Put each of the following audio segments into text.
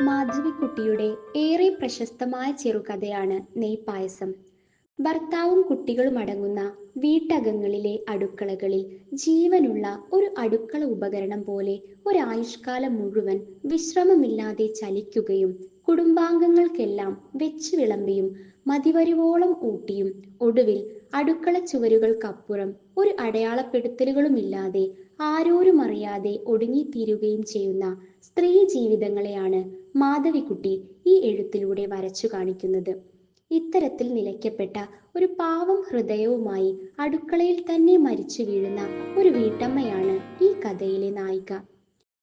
മാധവിക്കുട്ടിയുടെ ഏറെ പ്രശസ്തമായ ചെറുകഥയാണ് നെയ്പായസം. ഭർത്താവും കുട്ടികളും അടങ്ങുന്ന വീട്ടകങ്ങളിലെ അടുക്കളകളിൽ ജീവനുള്ള ഒരു അടുക്കള ഉപകരണം പോലെ ഒരായുഷ്കാലം മുഴുവൻ വിശ്രമമില്ലാതെ ചലിക്കുകയും കുടുംബാംഗങ്ങൾക്കെല്ലാം വെച്ചു വിളമ്പിയും മതിവരുവോളം ഊട്ടിയും ഒടുവിൽ അടുക്കള ചുവരുകൾക്കപ്പുറം ഒരു അടയാളപ്പെടുത്തലുകളുമില്ലാതെ ആരോരും അറിയാതെ ഒടുങ്ങിത്തീരുകയും ചെയ്യുന്ന സ്ത്രീ ജീവിതങ്ങളെയാണ് മാധവിക്കുട്ടി ഈ എഴുത്തിലൂടെ വരച്ചു കാണിക്കുന്നത്. ഇത്തരത്തിൽ നിലയ്ക്കപ്പെട്ട ഒരു പാവം ഹൃദയവുമായി അടുക്കളയിൽ തന്നെ മരിച്ചു വീഴുന്ന ഒരു വീട്ടമ്മയാണ് ഈ കഥയിലെ നായിക.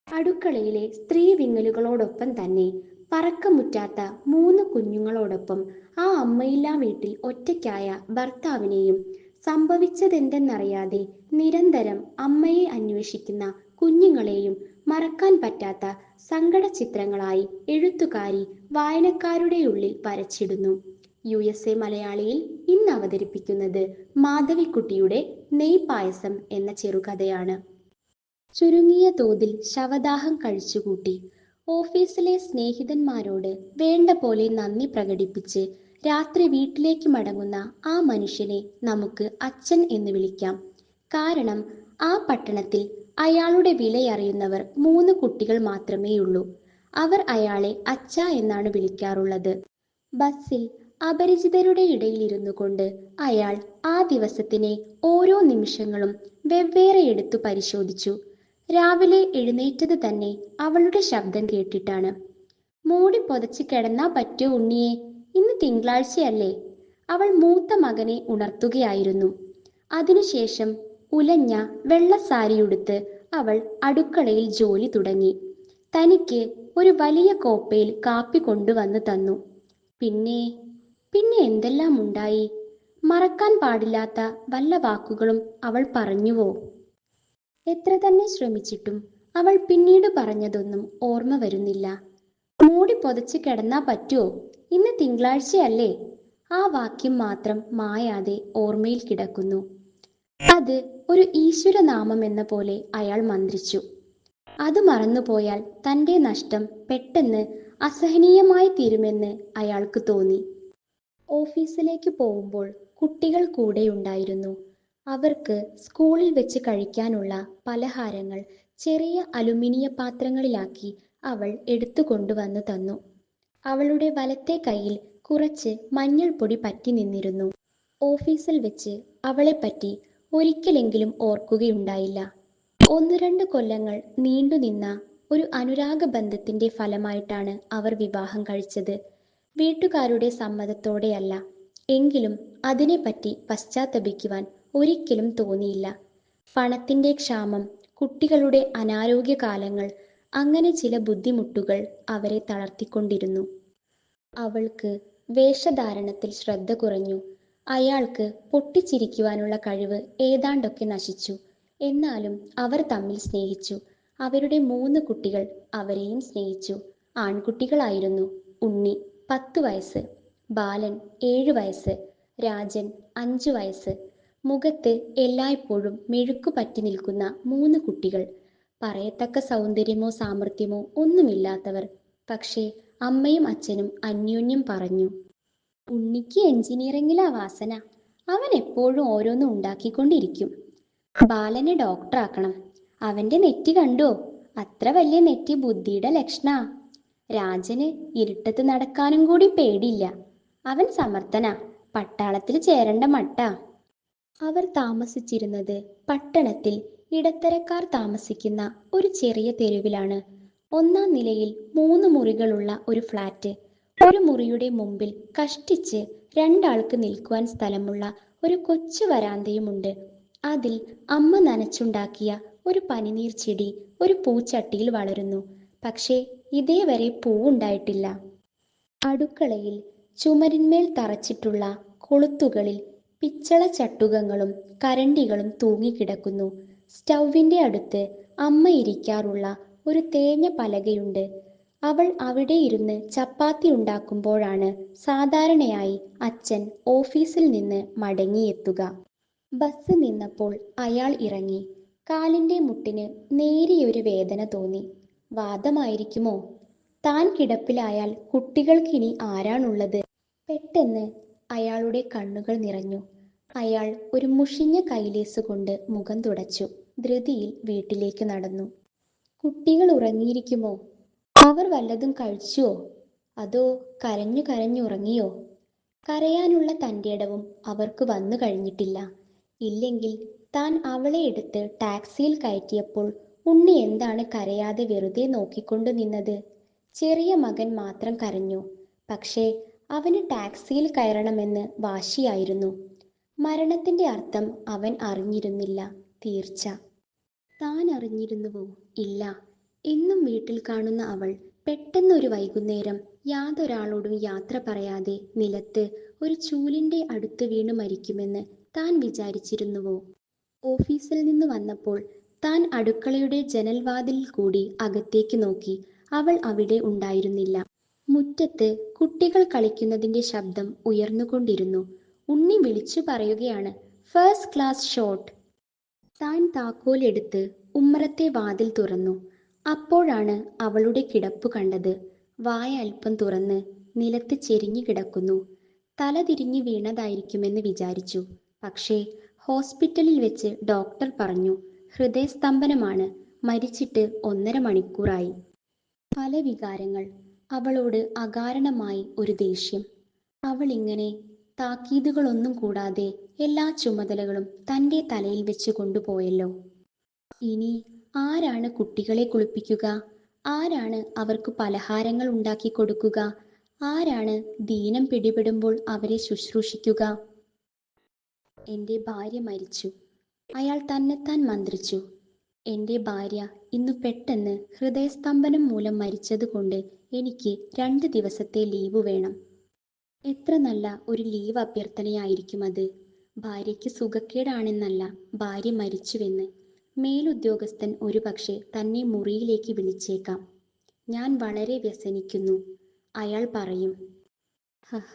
അടുക്കളയിലെ സ്ത്രീ വിങ്ങലുകളോടൊപ്പം തന്നെ പറക്കമുറ്റാത്ത മൂന്ന് കുഞ്ഞുങ്ങളോടൊപ്പം ആ അമ്മയില്ലാ വീട്ടിൽ ഒറ്റയ്ക്കായ ഭർത്താവിനെയും സംഭവിച്ചതെന്തെന്നറിയാതെ നിരന്തരം അമ്മയെ അന്വേഷിക്കുന്ന കുഞ്ഞുങ്ങളെയും മറക്കാൻ പറ്റാത്ത സങ്കട ചിത്രങ്ങളായി എഴുത്തുകാരി വായനക്കാരുടെ ഉള്ളിൽ വരച്ചിടുന്നു യു എസ് എ മലയാളിയിൽ ഇന്ന് അവതരിപ്പിക്കുന്നത് മാധവിക്കുട്ടിയുടെ നെയ് പായസം എന്ന ചെറുകഥയാണ്. ചുരുങ്ങിയ തോതിൽ ശവദാഹം കഴിച്ചുകൂട്ടി. ഓഫീസിലെ സ്നേഹിതന്മാരോട് വേണ്ട പോലെ നന്ദി പ്രകടിപ്പിച്ച് രാത്രി വീട്ടിലേക്ക് മടങ്ങുന്ന ആ മനുഷ്യനെ നമുക്ക് അച്ഛൻ എന്ന് വിളിക്കാം. കാരണം ആ പട്ടണത്തിൽ അയാളുടെ വിലയറിയുന്നവർ മൂന്ന് കുട്ടികൾ മാത്രമേയുള്ളൂ. അവർ അയാളെ അച്ഛ എന്നാണ് വിളിക്കാറുള്ളത്. ബസ്സിൽ അപരിചിതരുടെ ഇടയിൽ ഇരുന്നു കൊണ്ട് അയാൾ ആ ദിവസത്തിനെ ഓരോ നിമിഷങ്ങളും വെവ്വേറെ എടുത്തു പരിശോധിച്ചു. രാവിലെ എഴുന്നേറ്റത് തന്നെ അവളുടെ ശബ്ദം കേട്ടിട്ടാണ്. മൂടി പൊതച്ച് കിടന്നാ പറ്റോ ഉണ്ണിയെ? ഇന്ന് തിങ്കളാഴ്ചയല്ലേ? അവൾ മൂത്ത മകനെ ഉണർത്തുകയായിരുന്നു. അതിനുശേഷം ഉലഞ്ഞ വെള്ള സാരിയുടുത്ത് അവൾ അടുക്കളയിൽ ജോലി തുടങ്ങി. തനിക്ക് ഒരു വലിയ കോപ്പയിൽ കാപ്പി കൊണ്ടുവന്ന് തന്നു. പിന്നെ പിന്നെ എന്തെല്ലാം ഉണ്ടായി? മറക്കാൻ പാടില്ലാത്ത വല്ല വാക്കുകളും അവൾ പറഞ്ഞുവോ? എത്ര തന്നെ ശ്രമിച്ചിട്ടും അവൾ പിന്നീട് പറഞ്ഞതൊന്നും ഓർമ്മ വരുന്നില്ല. മൂടി പൊതച്ച് കിടന്നാ പറ്റുമോ ഇന്ന് തിങ്കളാഴ്ചയല്ലേ. ആ വാക്യം മാത്രം മായാതെ ഓർമ്മയിൽ കിടക്കുന്നു. അത് ഒരു ഈശ്വരനാമം എന്ന പോലെ അയാൾ മന്ത്രിച്ചു. അത് മറന്നുപോയാൽ തന്റെ നഷ്ടം പെട്ടെന്ന് അസഹനീയമായി തീരുമെന്ന് അയാൾക്ക് തോന്നി. ഓഫീസിലേക്ക് പോകുമ്പോൾ കുട്ടികൾ കൂടെ ഉണ്ടായിരുന്നു. അവർക്ക് സ്കൂളിൽ വെച്ച് കഴിക്കാനുള്ള പലഹാരങ്ങൾ ചെറിയ അലുമിനിയ പാത്രങ്ങളിലാക്കി അവൾ എടുത്തു കൊണ്ടുവന്നു തന്നു. അവളുടെ വലത്തെ കയ്യിൽ കുറച്ച് മഞ്ഞൾപ്പൊടി പറ്റി നിന്നിരുന്നു. ഓഫീസിൽ വെച്ച് അവളെപ്പറ്റി ഒരിക്കലെങ്കിലും ഓർക്കുകയുണ്ടായില്ല. ഒന്ന് രണ്ട് കൊല്ലങ്ങൾ നീണ്ടുനിന്ന ഒരു അനുരാഗ ബന്ധത്തിന്റെ ഫലമായിട്ടാണ് അവർ വിവാഹം കഴിച്ചത്. വീട്ടുകാരുടെ സമ്മതത്തോടെയല്ല. എങ്കിലും അതിനെപ്പറ്റി പശ്ചാത്തപിക്കുവാൻ ഒരിക്കലും തോന്നിയില്ല. പണത്തിന്റെ ക്ഷാമം കുട്ടികളുടെ അനാരോഗ്യ കാലങ്ങൾ അങ്ങനെ ചില ബുദ്ധിമുട്ടുകൾ അവരെ തളർത്തിക്കൊണ്ടിരുന്നു. അവൾക്ക് വേഷധാരണത്തിൽ ശ്രദ്ധ കുറഞ്ഞു. അയാൾക്ക് പൊട്ടിച്ചിരിക്കുവാനുള്ള കഴിവ് ഏതാണ്ടൊക്കെ നശിച്ചു. എന്നാലും അവർ തമ്മിൽ സ്നേഹിച്ചു. അവരുടെ മൂന്ന് കുട്ടികൾ അവരെയും സ്നേഹിച്ചു. ആൺകുട്ടികളായിരുന്നു ഉണ്ണി പത്ത് വയസ്സ് ബാലൻ ഏഴ് വയസ്സ് രാജൻ അഞ്ചു വയസ്സ്. മുഖത്ത് എല്ലായ്പ്പോഴും മെഴുക്കു പറ്റി നിൽക്കുന്ന മൂന്ന് കുട്ടികൾ പറയത്തക്ക സൗന്ദര്യമോ സാമർഥ്യമോ ഒന്നുമില്ലാത്തവർ. പക്ഷേ അമ്മയും അച്ഛനും അന്യോന്യം പറഞ്ഞു ഉണ്ണിക്ക് എഞ്ചിനീയറിംഗിലാ വാസന. അവൻ എപ്പോഴും ഓരോന്നും ഉണ്ടാക്കിക്കൊണ്ടിരിക്കും. ബാലനെ ഡോക്ടറാക്കണം. അവന്റെ നെറ്റി കണ്ടോ? അത്ര വലിയ നെറ്റി ബുദ്ധിയുടെ ലക്ഷണ. രാജന് ഇരുട്ടത്ത് നടക്കാനും കൂടി പേടിയില്ല. അവൻ സമർത്ഥന. പട്ടാളത്തിൽ ചേരണ്ട മട്ടാ. അവർ താമസിച്ചിരുന്നത് പട്ടണത്തിൽ ഇടത്തരക്കാർ താമസിക്കുന്ന ഒരു ചെറിയ തെരുവിലാണ്. ഒന്നാം നിലയിൽ മൂന്ന് മുറികളുള്ള ഒരു ഫ്ലാറ്റ്. ഒരു മുറിയുടെ മുമ്പിൽ കഷ്ടിച്ച് രണ്ടാൾക്ക് നിൽക്കുവാൻ സ്ഥലമുള്ള ഒരു കൊച്ചു വരാന്തയുമുണ്ട്. അതിൽ അമ്മ നനച്ചുണ്ടാക്കിയ ഒരു പനിനീർ ചെടി ഒരു പൂച്ചട്ടിയിൽ വളരുന്നു. പക്ഷേ ഇതേവരെ പൂവുണ്ടായിട്ടില്ല. അടുക്കളയിൽ ചുമരിന്മേൽ തറച്ചിട്ടുള്ള കൊളുത്തുകളിൽ പിച്ചള ചട്ടുകങ്ങളും കരണ്ടികളും തൂങ്ങിക്കിടക്കുന്നു. സ്റ്റൗവിന്റെ അടുത്ത് അമ്മ ഇരിക്കാറുള്ള ഒരു തേഞ്ഞ പലകയുണ്ട്. അവൾ അവിടെ ഇരുന്ന് ചപ്പാത്തി ഉണ്ടാക്കുമ്പോഴാണ് സാധാരണയായി അച്ഛൻ ഓഫീസിൽ നിന്ന് മടങ്ങിയെത്തുക. ബസ് നിന്നപ്പോൾ അയാൾ ഇറങ്ങി. കാലിന്റെ മുട്ടിന് നേരിയൊരു വേദന തോന്നി. വാദമായിരിക്കുമോ? താൻ കിടപ്പിലായാൽ കുട്ടികൾക്കിനി ആരാണുള്ളത്? പെട്ടെന്ന് അയാളുടെ കണ്ണുകൾ നിറഞ്ഞു. അയാൾ ഒരു മുഷിഞ്ഞ കൈലേസ് കൊണ്ട് മുഖം തുടച്ചു. ധൃതിയിൽ വീട്ടിലേക്ക് നടന്നു. കുട്ടികൾ ഉറങ്ങിയിരിക്കുമോ? അവർ വല്ലതും കഴിച്ചുവോ? അതോ കരഞ്ഞു കരഞ്ഞു ഉറങ്ങിയോ? കരയാനുള്ള തന്റെ ഇടവും അവർക്ക് വന്നു കഴിഞ്ഞിട്ടില്ല. ഇല്ലെങ്കിൽ താൻ അവളെ എടുത്ത് ടാക്സിയിൽ കയറ്റിയപ്പോൾ ഉണ്ണി എന്താണ് കരയാതെ വെറുതെ നോക്കിക്കൊണ്ടു നിന്നത്? ചെറിയ മകൻ മാത്രം കരഞ്ഞു. പക്ഷേ അവന് ടാക്സിയിൽ കയറണമെന്ന് വാശിയായിരുന്നു. മരണത്തിന്റെ അർത്ഥം അവൻ അറിഞ്ഞിരുന്നില്ല. തീർച്ച. താൻ അറിഞ്ഞിരുന്നുവോ ഇല്ല. എന്നും വീട്ടിൽ കാണുന്ന അവൾ പെട്ടെന്നൊരു വൈകുന്നേരം യാതൊരാളോടും യാത്ര പറയാതെ നിലത്ത് ഒരു ചൂലിന്റെ അടുത്ത് വീണ് മരിക്കുമെന്ന് താൻ വിചാരിച്ചിരുന്നുവോ? ഓഫീസിൽ നിന്ന് വന്നപ്പോൾ താൻ അടുക്കളയുടെ ജനൽവാതിൽ കൂടി അകത്തേക്ക് നോക്കി. അവൾ അവിടെ ഉണ്ടായിരുന്നില്ല. മുറ്റത്ത് കുട്ടികൾ കളിക്കുന്നതിന്റെ ശബ്ദം ഉയർന്നുകൊണ്ടിരുന്നു. ഉണ്ണി വിളിച്ചു പറയുകയാണ് ഫസ്റ്റ് ക്ലാസ് ഷോട്ട് താൻ താക്കോലെടുത്ത് ഉമ്മറത്തെ വാതിൽ തുറന്നു. അപ്പോഴാണ് അവളുടെ കിടപ്പ് കണ്ടത്. വായ അല്പം തുറന്ന് നിലത്ത് ചെരിഞ്ഞു കിടക്കുന്നു. തല തിരിഞ്ഞു വീണതായിരിക്കുമെന്ന് വിചാരിച്ചു. പക്ഷേ ഹോസ്പിറ്റലിൽ വെച്ച് ഡോക്ടർ പറഞ്ഞു ഹൃദയസ്തംഭനമാണ്. മരിച്ചിട്ട് ഒന്നര മണിക്കൂറായി. പല വികാരങ്ങൾ അവളോട് അകാരണമായി ഒരു ദേഷ്യം. അവൾ ഇങ്ങനെ താക്കീതുകളൊന്നും കൂടാതെ എല്ലാ ചുമതലകളും തന്റെ തലയിൽ വെച്ച് കൊണ്ടുപോയല്ലോ. ഇനി ആരാണ് കുട്ടികളെ കുളിപ്പിക്കുക? ആരാണ് അവർക്ക് പലഹാരങ്ങൾ ഉണ്ടാക്കി കൊടുക്കുക? ആരാണ് ദീനം പിടിപെടുമ്പോൾ അവരെ ശുശ്രൂഷിക്കുക? എന്റെ ഭാര്യ മരിച്ചു. അയാൾ തന്നെത്താൻ മന്ത്രിച്ചു. എന്റെ ഭാര്യ ഇന്ന് പെട്ടെന്ന് ഹൃദയസ്തംഭനം മൂലം മരിച്ചതുകൊണ്ട് എനിക്ക് രണ്ട് ദിവസത്തെ ലീവ് വേണം. എത്ര നല്ല ഒരു ലീവ് അഭ്യർത്ഥനയായിരിക്കും അത്. ഭാര്യയ്ക്ക് സുഖക്കേടാണെന്നല്ല ഭാര്യ മരിച്ചുവെന്ന്. മേലുദ്യോഗസ്ഥൻ ഒരുപക്ഷെ തന്നെ മുറിയിലേക്ക് വിളിച്ചേക്കാം. ഞാൻ വളരെ വ്യസനിക്കുന്നു. അയാൾ പറയും ഹഹ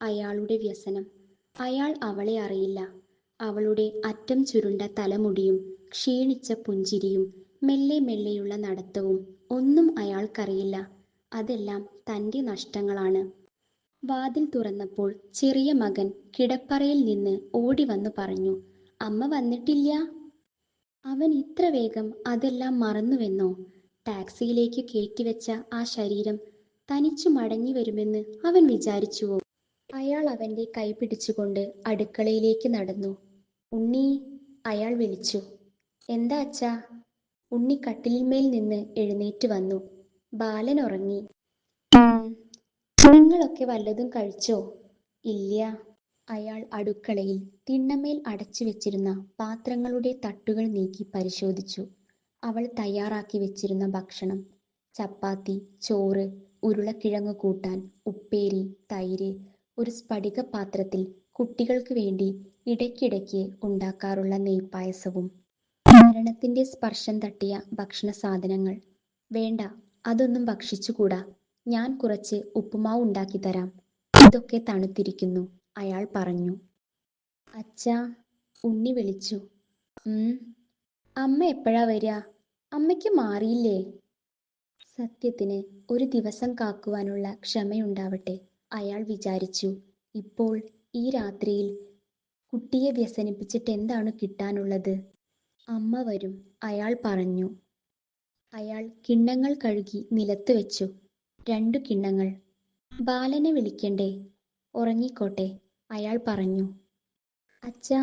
അയാളുടെ വ്യസനം. അയാൾ അവളെ അറിയില്ല. അവളുടെ അറ്റം ചുരുണ്ട തലമുടിയും ക്ഷീണിച്ച പുഞ്ചിരിയും മെല്ലെ മെല്ലെയുള്ള നടത്തവും ഒന്നും അയാൾക്കറിയില്ല. അതെല്ലാം തന്റെ നഷ്ടങ്ങളാണ്. വാതിൽ തുറന്നപ്പോൾ ചെറിയ മകൻ കിടപ്പറയിൽ നിന്ന് ഓടി വന്നു പറഞ്ഞു അമ്മ വന്നിട്ടില്ല? അവൻ ഇത്ര വേഗം അതെല്ലാം മറന്നുവെന്നോ? ടാക്സിയിലേക്ക് കയറ്റിവെച്ച ആ ശരീരം തനിച്ചു മടങ്ങി വരുമെന്ന് അവൻ വിചാരിച്ചുവോ? അയാൾ അവന്റെ കൈ പിടിച്ചുകൊണ്ട് അടുക്കളയിലേക്ക് നടന്നു. ഉണ്ണി അയാൾ വിളിച്ചു. എന്താ അച്ഛാ? ഉണ്ണി കട്ടിലിന്മേൽ നിന്ന് എഴുന്നേറ്റ് വന്നു. ബാലൻ ഉറങ്ങി. "ഉം, നിങ്ങളൊക്കെ വല്ലതും കഴിച്ചോ? ഇല്ല. അയാൾ അടുക്കളയിൽ തിണ്ണമേൽ അടച്ചു വെച്ചിരുന്ന പാത്രങ്ങളുടെ തട്ടുകൾ നീക്കി പരിശോധിച്ചു. അവൾ തയ്യാറാക്കി വെച്ചിരുന്ന ഭക്ഷണം ചപ്പാത്തി ചോറ് ഉരുളക്കിഴങ്ങ് കൂട്ടാൻ ഉപ്പേരി തൈര് ഒരു സ്ഫടിക പാത്രത്തിൽ കുട്ടികൾക്ക് വേണ്ടി ഇടയ്ക്കിടയ്ക്ക് ഉണ്ടാക്കാറുള്ള നെയ്പായസവും. മരണത്തിന്റെ സ്പർശം തട്ടിയ ഭക്ഷണ സാധനങ്ങൾ വേണ്ട അതൊന്നും ഭക്ഷിച്ചുകൂടാ. ഞാൻ കുറച്ച് ഉപ്പുമാവ് ഉണ്ടാക്കി തരാം. ഇതൊക്കെ തണുത്തിരിക്കുന്നു അയാൾ പറഞ്ഞു. അച്ഛ ഉണ്ണി വിളിച്ചു. അമ്മ എപ്പോഴാ വരിക? അമ്മയ്ക്ക് മാറിയില്ലേ? സത്യത്തിന് ഒരു ദിവസം കാക്കുവാനുള്ള ക്ഷമയുണ്ടാവട്ടെ അയാൾ വിചാരിച്ചു. ഇപ്പോൾ ഈ രാത്രിയിൽ കുട്ടിയെ വ്യസനിപ്പിച്ചിട്ട് എന്താണ് കിട്ടാനുള്ളത്? അമ്മ വരും അയാൾ പറഞ്ഞു. അയാൾ കിണ്ണങ്ങൾ കഴുകി നിലത്ത് വെച്ചു. രണ്ടു കിണ്ണങ്ങൾ. ബാലനെ വിളിക്കണ്ടേ? ഉറങ്ങിക്കോട്ടെ അയാൾ പറഞ്ഞു. അച്ഛാ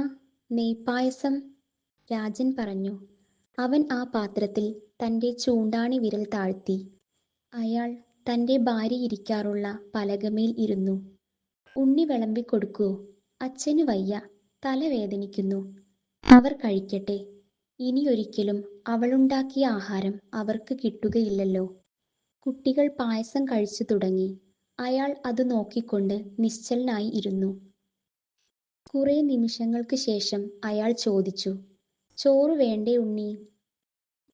നെയ്പായസം രാജൻ പറഞ്ഞു. അവൻ ആ പാത്രത്തിൽ തന്റെ ചൂണ്ടാണി വിരൽ താഴ്ത്തി. അയാൾ തന്റെ ഭാര്യ ഇരിക്കാറുള്ള പലകമേൽ ഇരുന്നു. ഉണ്ണി വിളമ്പി കൊടുക്കൂ അച്ഛന് വയ്യ തലവേദനിക്കുന്നു അവർ കഴിക്കട്ടെ. ഇനിയൊരിക്കലും അവളുണ്ടാക്കിയ ആഹാരം അവർക്ക് കിട്ടുകയില്ലല്ലോ. കുട്ടികൾ പായസം കഴിച്ചു തുടങ്ങി. അയാൾ അത് നോക്കിക്കൊണ്ട് നിശ്ചലനായി ഇരുന്നു. കുറെ നിമിഷങ്ങൾക്ക് ശേഷം അയാൾ ചോദിച്ചു ചോറ് വേണ്ടേ ഉണ്ണി?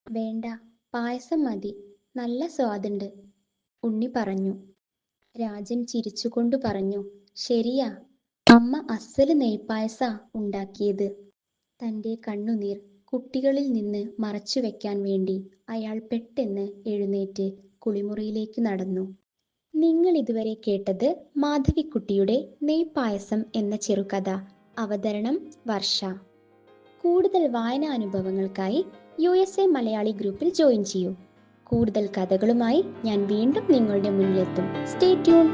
വേണ്ട പായസം മതി. നല്ല സ്വാദുണ്ട് ഉണ്ണി പറഞ്ഞു. രാജൻ ചിരിച്ചുകൊണ്ട് പറഞ്ഞു ശരിയാ അമ്മ അസൽ നെയ്പായസ ഉണ്ടാക്കിയത്. തന്റെ കണ്ണുനീർ കുട്ടികളിൽ നിന്ന് മറച്ചു വെക്കാൻ വേണ്ടി അയാൾ പെട്ടെന്ന് എഴുന്നേറ്റ് കുളിമുറിയിലേക്ക് നടന്നു. നിങ്ങൾ ഇതുവരെ കേട്ടത് മാധവിക്കുട്ടിയുടെ നെയ്പായസം എന്ന ചെറുകഥ. അവതരണം വർഷ. കൂടുതൽ വായനാനുഭവങ്ങൾക്കായി യു എസ് എ മലയാളി ഗ്രൂപ്പിൽ ജോയിൻ ചെയ്യൂ. കൂടുതൽ കഥകളുമായി ഞാൻ വീണ്ടും നിങ്ങളുടെ മുന്നിലെത്തും. Stay tune